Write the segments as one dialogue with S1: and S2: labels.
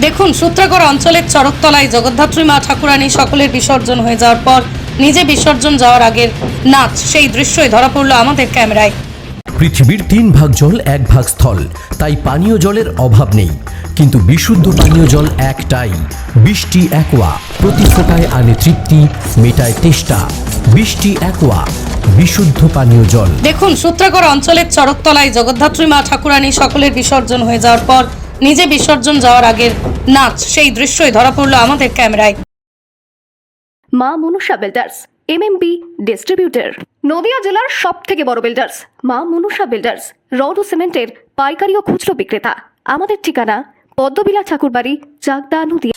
S1: দেখুন সূত্রাগড় অঞ্চলের চরকতলায় জগদ্ধাত্রী মা ঠাকুরানী সকলের বিসর্জন হয়ে যাওয়ার পর নিজে বিসর্জন যাওয়ার আগের নাচ সেই দৃশ্যই ধরা পড়ল আমাদের ক্যামেরায়।
S2: পৃথিবীর তিন ভাগ জল এক ভাগ স্থল। তাই পানীয় জলের অভাব নেই। কিন্তু বিশুদ্ধ পানীয় জল একটাই। বৃষ্টি একোয়া। প্রতি ফোটায় আনে তৃপ্তি মেটায় তেষ্টা। বৃষ্টি একোয়া। বিশুদ্ধ পানীয় জল।
S1: দেখুন সূত্রাগড় অঞ্চলের চরকতলায় জগদ্ধাত্রী মা ঠাকুরানী সকলের বিসর্জন হয়ে যাওয়ার পর নিজে বিসর্জন যাওয়ার আগের নাচ, সেই দৃশ্যই ধরা পড়ল আমাদের ক্যামেরায়।
S3: Maa Manasa builders MMB distributor Nadia জেলার সব থেকে বড় বিল্ডার্স মা মনুষা বিল্ডার্স রড ও সিমেন্টের পাইকারি ও খুচরো বিক্রেতা। আমাদের ঠিকানা পদ্মবিলা ঠাকুরবাড়ি, চাকদা নদিয়া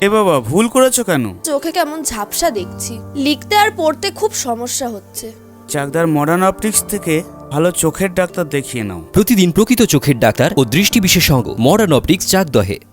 S4: এ বাবা ভুল করেছ কেন?
S5: চোখে কেমন ঝাপসা দেখছি। লিখতে আর পড়তে খুব সমস্যা হচ্ছে।
S4: চাকদার মডার্ন অপটিক্স থেকে ভালো চোখের ডাক্তার দেখিয়ে নাও।
S6: প্রতিদিন প্রকৃত চোখের ডাক্তার ও দৃষ্টি বিশেষজ্ঞ মডার্ন অপটিক্স চাকদহে।